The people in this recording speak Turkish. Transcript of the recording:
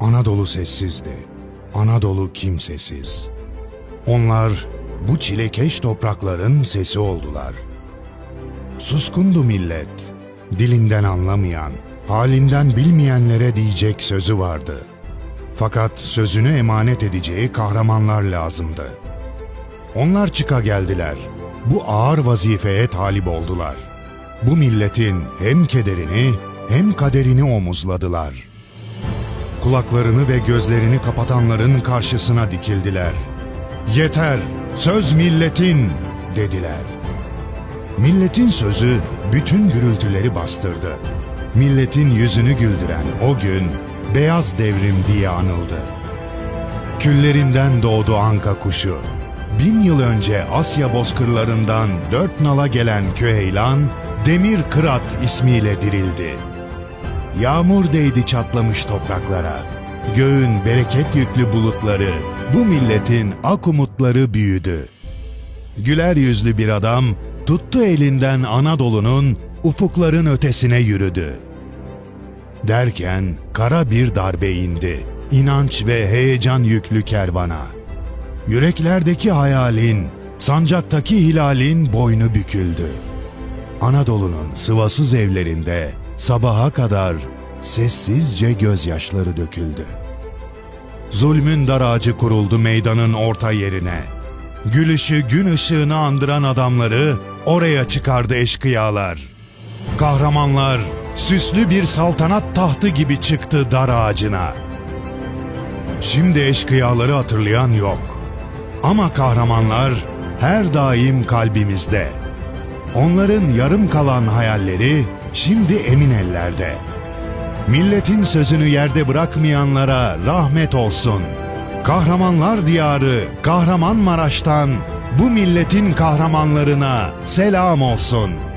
Anadolu sessizdi. Anadolu kimsesiz. Onlar bu çilekeş toprakların sesi oldular. Suskundu millet. Dilinden anlamayan, halinden bilmeyenlere diyecek sözü vardı. Fakat sözünü emanet edeceği kahramanlar lazımdı. Onlar çıka geldiler. Bu ağır vazifeye talip oldular. Bu milletin hem kederini hem kaderini omuzladılar. Kulaklarını ve gözlerini kapatanların karşısına dikildiler. Yeter, söz milletin dediler. Milletin sözü bütün gürültüleri bastırdı. Milletin yüzünü güldüren o gün beyaz devrim diye anıldı. Küllerinden doğdu anka kuşu. Bin yıl önce Asya bozkırlarından dört nala gelen Küheylan, Demir Kırat ismiyle dirildi. Yağmur değdi çatlamış topraklara. Göğün bereket yüklü bulutları, bu milletin ak umutları büyüdü. Güler yüzlü bir adam tuttu elinden Anadolu'nun ufukların ötesine yürüdü. Derken kara bir darbe indi. İnanç ve heyecan yüklü kervana. Yüreklerdeki hayalin, sancaktaki hilalin boynu büküldü. Anadolu'nun sıvasız evlerinde sabaha kadar sessizce gözyaşları döküldü. Zulmün daracı kuruldu meydanın orta yerine. Gülüşü gün ışığını andıran adamları oraya çıkardı eşkıyalar. Kahramanlar süslü bir saltanat tahtı gibi çıktı dar ağacına. Şimdi eşkıyaları hatırlayan yok. Ama kahramanlar her daim kalbimizde. Onların yarım kalan hayalleri şimdi emin ellerde. Milletin sözünü yerde bırakmayanlara rahmet olsun. Kahramanlar diyarı Kahramanmaraş'tan bu milletin kahramanlarına selam olsun.''